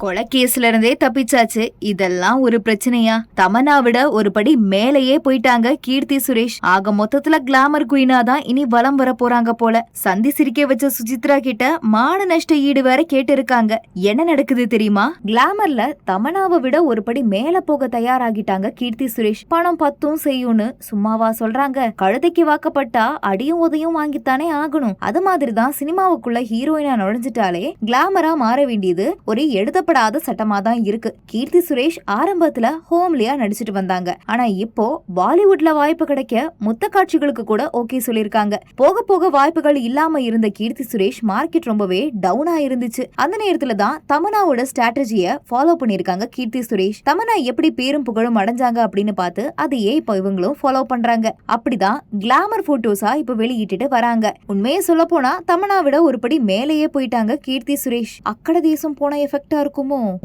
கொலை கேஸ்ல இருந்தே தப்பிச்சாச்சு. இதெல்லாம் ஒரு பிரச்சனையா? தமன்னா விட ஒரு படி மேலேயே போயிட்டாங்க கீர்த்தி சுரேஷ். ஆக மொத்தத்துல கிளாமர் குயினா தான் இனி வலம் வர போறாங்க போல. சந்தி சிரிக்க வச்ச சுஜித்ரா கிட்ட மான நஷ்ட ஈடு வேற கேட்டு இருக்காங்க என்ன நடக்குது தெரியுமா? கிளாமர்ல தமனாவை விட ஒரு படி மேல போக தயாராகிட்டாங்க கீர்த்தி சுரேஷ். பணம் பத்தும் செய்யும்னு சும்மாவா சொல்றாங்க. கழுதைக்கு வாக்கப்பட்டா அடியும் உதையும் வாங்கித்தானே ஆகணும். அது மாதிரிதான் சினிமாவுக்குள்ள ஹீரோயினா நுழைஞ்சிட்டாலே கிளாமரா மாற வேண்டியது ஒரு எழுதப்படாத சட்டமா தான் இருக்கு. கீர்த்தி சுரேஷ் ஆரம்பத்துல ஹோம்லியா நடிச்சிட்டு வந்தாங்க. ஆனா இப்போ பாலிவுட்ல வாய்ப்பு கிடைக்க முத்த காட்சிகளுக்கு கூட ஓகே சொல்லிருக்காங்க போக போக வாய்ப்புகள் இல்லாம இருந்த கீர்த்தி சுரேஷ் மார்க்கெட் ரொம்பவே டவுனா இருந்துச்சு. அந்த நேரத்துல தான் தமனாவோட ஸ்ட்ராட்டஜிய ஃபாலோ பண்ணிருக்காங்க கீர்த்தி சுரேஷ். தமனா எப்படி பேரும் புகழும் அடைஞ்சாங்க அப்படின்னு பார்த்து அதையே இப்போ இவங்களும் ஃபாலோ பண்றாங்க. அப்படிதான் கிளாமர் போட்டோஸா இப்ப வெளியிட்டுட்டு வராங்க. உண்மையை சொல்ல போனா தமனா விட ஒரு படி மேலேயே போயிட்டாங்க கீர்த்தி சுரேஷ். அக்கட தேசம் போன எஃபெக்டா இருக்கும். 么？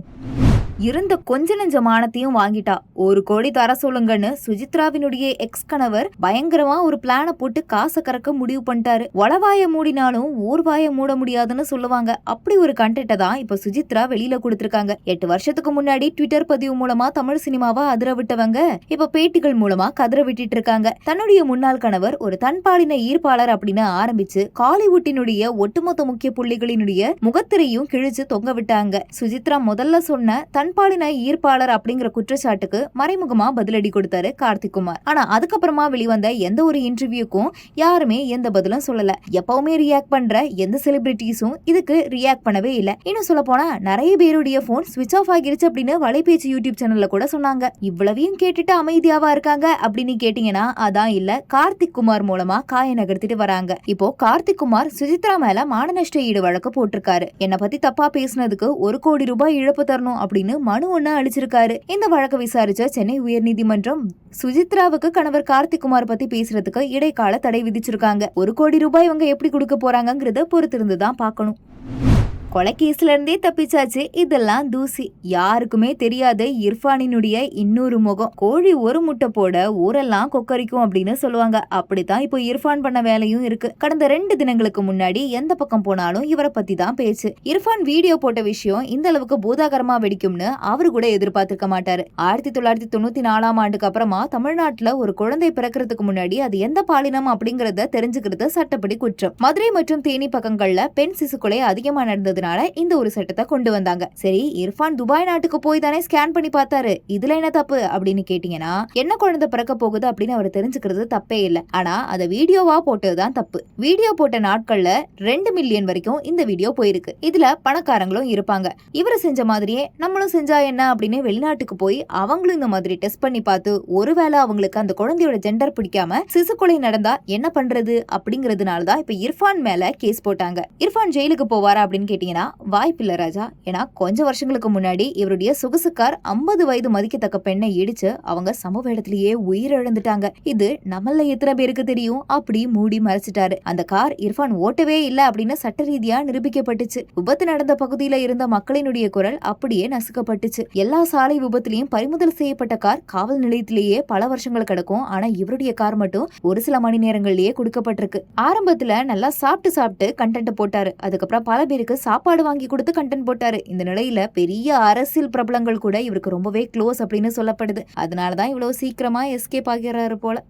இருந்த கொஞ்ச நெஞ்ச மானத்தையும் வாங்கிட்டா. ஒரு கோடி தர சொல்லுங்கன்னு சுஜித்ராவினுடைய எக்ஸ் கணவர் பயங்கரமா ஒரு பிளான போட்டு காசை கறக்க முடிவு பண்ணிட்டாரு. வளவாய மூடினாலும் ஊர்வாய மூட முடியாதுன்னு சொல்லுவாங்க. அப்படி ஒரு கண்டென்ட்டை தான் இப்ப சுஜித்ரா வெளியில கொடுத்திருக்காங்க. எட்டு வருஷத்துக்கு முன்னாடி ட்விட்டர் பதிவு மூலமா தமிழ் சினிமாவை அதிர விட்டவங்க இப்ப பேட்டிகள் மூலமா கதற விட்டுட்டு இருக்காங்க. தன்னுடைய முன்னாள் கணவர் ஒரு தன்பாலின ஈர்ப்பாளர் அப்படின்னு ஆரம்பிச்சு காலிவுட்டினுடைய ஒட்டுமொத்த முக்கிய புள்ளிகளினுடைய முகத்திரையும் கிழிச்சு தொங்க விட்டாங்க. சுஜித்ரா முதல்ல சொன்ன தன் தன்பாலின ஈர்ப்பாளர் அப்படிங்கிற குற்றச்சாட்டுக்கு மறைமுகமா பதிலடி கொடுத்தாரு கார்த்திக் குமார். ஆனா அதுக்கப்புறமா வெளிவந்த எந்த ஒரு இன்டர்வியூக்கும் யாருமே எந்த பதிலும் சொல்லல. எப்பவுமே ரியாக்ட் பண்ற எந்த செலிபிரிட்டிஸும் இதுக்கு ரியாக்ட் பண்ணவே இல்லை. இன்னும் சொல்ல போனா நிறைய பேருடைய போன் ஸ்விட்ச் ஆஃப் ஆகிருச்சு அப்படின்னு வலைபேச்சு யூடியூப் சேனல்ல கூட சொன்னாங்க. இவ்வளவையும் கேட்டுட்டு அமைதியாவா இருக்காங்க அப்படின்னு கேட்டீங்கன்னா அதான் இல்ல. கார்த்திக் குமார் மூலமா காய நகர்த்திட்டு வராங்க. இப்போ கார்த்திக் குமார் சுஜித்ரா மேல மானநஷ்ட ஈடு வழக்கு போட்டிருக்காரு. என்ன பத்தி தப்பா பேசினதுக்கு ஒரு கோடி ரூபாய் இழப்பு தரணும் அப்படின்னு மனு ஒண்ணு அழிச்சிருக்காரு இந்த வழக்கை விசாரிச்ச சென்னை உயர்நீதிமன்றம் சுஜித்ராவுக்கு கணவர் கார்த்திக்குமார் பத்தி பேசுறதுக்கு இடைக்கால தடை விதிச்சிருக்காங்க. ஒரு கோடி ரூபாய் இவங்க எப்படி கொடுக்க போறாங்கங்கிறத பொறுத்திருந்து தான் பார்க்கணும். கொலை தப்பிச்சாச்சு. இதெல்லாம் தூசி. யாருக்குமே தெரியாத இர்ஃபானினுடைய இன்னொரு முகம். கோழி ஒரு முட்டை போட ஊரெல்லாம் கொக்கரிக்கும் அப்படின்னு சொல்லுவாங்க. அப்படித்தான் இப்போ இர்ஃபான் பண்ண வேலையும் இருக்கு. கடந்த ரெண்டு தினங்களுக்கு முன்னாடி எந்த பக்கம் போனாலும் இவரை பத்தி தான் பேச்சு. இர்ஃபான் வீடியோ போட்ட விஷயம் இந்த அளவுக்கு பூதாகரமா வெடிக்கும்னு அவரு கூட எதிர்பார்த்திருக்க மாட்டாரு. ஆயிரத்தி தொள்ளாயிரத்தி தொண்ணூத்தி நாலாம் ஆண்டுக்கு அப்புறமா தமிழ்நாட்டுல ஒரு குழந்தை பிறக்கிறதுக்கு முன்னாடி அது எந்த பாலினம் அப்படிங்கறத தெரிஞ்சுக்கிறது சட்டப்படி குற்றம். மதுரை மற்றும் தேனி பக்கங்கள்ல பெண் சிசுக்கொலை அதிகமா நடந்ததுனால இந்த ஒரு சட்டத்தை கொண்டு வந்தாங்க. சரி இர்ஃபான் துபாய் நாட்டுக்கு போய் தானே ஸ்கேன் பண்ணி பார்த்தாரு. இதுல என்ன தப்பு? அப்படின்னு கேட்டீங்கன்னா என்ன குழந்தை பிறக்க போகுது அப்படின்னு அவர் தெரிஞ்சுக்கிறது தப்பே இல்லை. ஆனா அதை வீடியோவா போட்டதுதான் தப்பு. வீடியோ போட்ட நாட்கள்ல ரெண்டு மில்லியன் வரைக்கும் இந்த வீடியோ போயிருக்கு. இதுல பணக்காரங்களும் இருப்பாங்க. இவரு செஞ்ச மாதிரியே நம்மளும் செஞ்சா என்ன அப்படின்னு வெளிநாட்டுக்கு போய் அவங்களும் இந்த மாதிரி டெஸ்ட் பண்ணி பார்த்து ஒருவேளை அவங்களுக்கு அந்த குழந்தையோட ஜெண்டர் பிடிக்காம சிசு கொலை நடந்தா என்ன பண்றது அப்படிங்கறதுனால தான் இப்ப இர்ஃபான் மேல கேஸ் போட்டாங்க. இர்ஃபான் ஜெயிலுக்கு போவாரா அப்படின்னு கேட்டீங்கன்னா வாய்ப்பில்லை ராஜா. ஏன்னா கொஞ்ச வருஷங்களுக்கு முன்னாடி இவருடைய சொகுசுக்கார் ஐம்பது வயது மதிக்கத்தக்க பெண்ணை இடிச்சு அவங்க சம்பவ இடத்திலேயே உயிரிழந்துட்டாங்க. இது நம்மள எத்தனை பேருக்கு தெரியும்? அப்படி மூடி மறைச்சிட்டாரு. அந்த கார் இர்ஃபான் ஓட்டவே இல்ல அப்படின்னு சட்ட ரீதியா நிரூபிக்கப்பட்டுச்சு. விபத்து நடந்த பகுதியில இருந்த மக்களினுடைய குரல் அப்படியே நசுக்கப்பட்டுச்சு. எல்லா சாலை விபத்துலயும் பறிமுதல் செய்யப்பட்ட கார் காவல் நிலையத்திலேயே பல வருஷங்கள் கிடக்கும். ஆனா இவருடைய கார் மட்டும் ஒரு சில மணி நேரங்கள்லயே கொடுக்கப்பட்டிருக்கு. ஆரம்பத்துல நல்லா சாப்பிட்டு சாப்பிட்டு கண்டென்ட் போட்டாரு. அதுக்கப்புறம் பல பேருக்கு சாப்பிட்டு சாப்பாடு வாங்கி கொடுத்து கண்டென்ட் போட்டாரு. இந்த நிலையில பெரிய அரசியல் பிரபலங்கள் கூட இவருக்கு ரொம்பவே க்ளோஸ் அப்படின்னு சொல்லப்படுது. அதனாலதான் இவ்வளவு சீக்கிரமா எஸ்கேப் ஆகிறாரு போல.